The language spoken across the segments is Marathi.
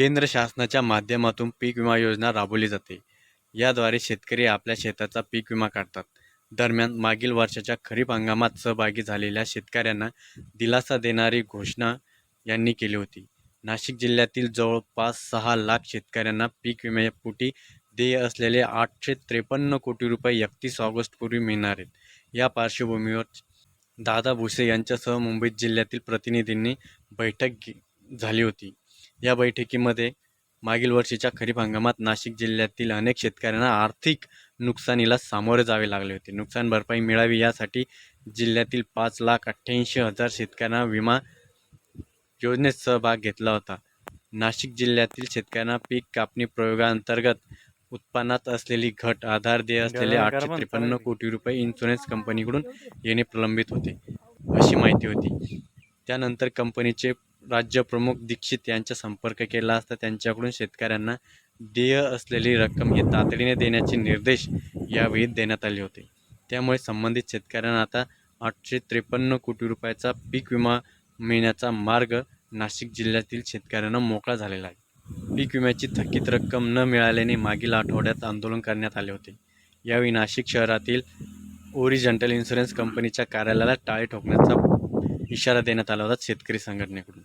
केंद्र शासनाच्या माध्यमातून पीक विमा योजना राबवली जाते. याद्वारे शेतकरी आपल्या शेताचा पीक विमा काढतात. दरम्यान मागील वर्षाच्या खरीप हंगामात सहभागी झालेल्या शेतकऱ्यांना दिलासा देणारी घोषणा यांनी केली होती. नाशिक जिल्ह्यातील जवळपास सहा लाख शेतकऱ्यांना पीक विम्यापोटी देय असलेले आठशे त्रेपन्न कोटी रुपये एकतीस ऑगस्टपूर्वी मिळणार आहेत. या पार्श्वभूमीवर दादा भुसे यांच्यासह मुंबईत जिल्ह्यातील प्रतिनिधींनी बैठक घे- झाली होती. या बैठकीमध्ये मागील वर्षीच्या खरीप हंगामात नाशिक जिल्ह्यातील अनेक शेतकऱ्यांना आर्थिक नुकसानीला सामोरे जावे लागले होते. नुकसान भरपाई मिळावी यासाठी जिल्ह्यातील पाच लाख अठ्ठ्याऐंशी हजार शेतकऱ्यांना विमा योजनेत सहभाग घेतला होता. नाशिक जिल्ह्यातील शेतकऱ्यांना पीक कापणी प्रयोगाअंतर्गत उत्पन्नात असलेली घट आधार देय असलेले आठशे त्रेपन्न कोटी रुपये इन्शुरन्स कंपनीकडून येणे प्रलंबित होते अशी माहिती होती. त्यानंतर कंपनीचे राज्यप्रमुख दीक्षित यांचा संपर्क केला असता त्यांच्याकडून शेतकऱ्यांना देय असलेली रक्कम ही तातडीने देण्याचे निर्देश यावेळी देण्यात आले होते. त्यामुळे संबंधित शेतकऱ्यांना आता आठशे त्रेपन्न कोटी रुपयाचा पीक विमा मिळण्याचा मार्ग नाशिक जिल्ह्यातील शेतकऱ्यांना मोकळा झालेला आहे. पीक विम्याची थकीत रक्कम न मिळाल्याने मागील आठवड्यात आंदोलन करण्यात आले होते. यावेळी नाशिक शहरातील ओरिजेंटल इन्शुरन्स कंपनीच्या कार्यालयाला टाळे ठोकण्याचा इशारा देण्यात आला होता शेतकरी संघटनेकडून.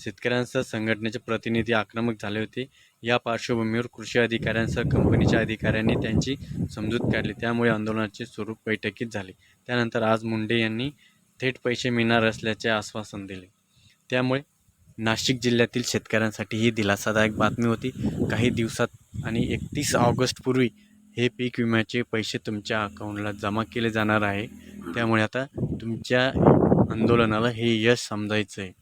शेतकऱ्यांसह संघटनेचे प्रतिनिधी आक्रमक झाले होते. या पार्श्वभूमीवर कृषी अधिकाऱ्यांसह कंपनीच्या अधिकाऱ्यांनी त्यांची समजूत काढली. त्यामुळे आंदोलनाचे स्वरूप बैठकीत झाले. त्यानंतर आज मुंडे यांनी थेट पैसे मिळणार असल्याचे आश्वासन दिले. त्यामुळे नाशिक जिल्ह्यातील शेतकऱ्यांसाठी ही दिलासादायक बातमी होती. काही दिवसात आणि एकतीस ऑगस्टपूर्वी हे पीक विम्याचे पैसे तुमच्या अकाउंटला जमा केले जाणार आहे. त्यामुळे आता तुमच्या आंदोलनाला हे यश समजायचं आहे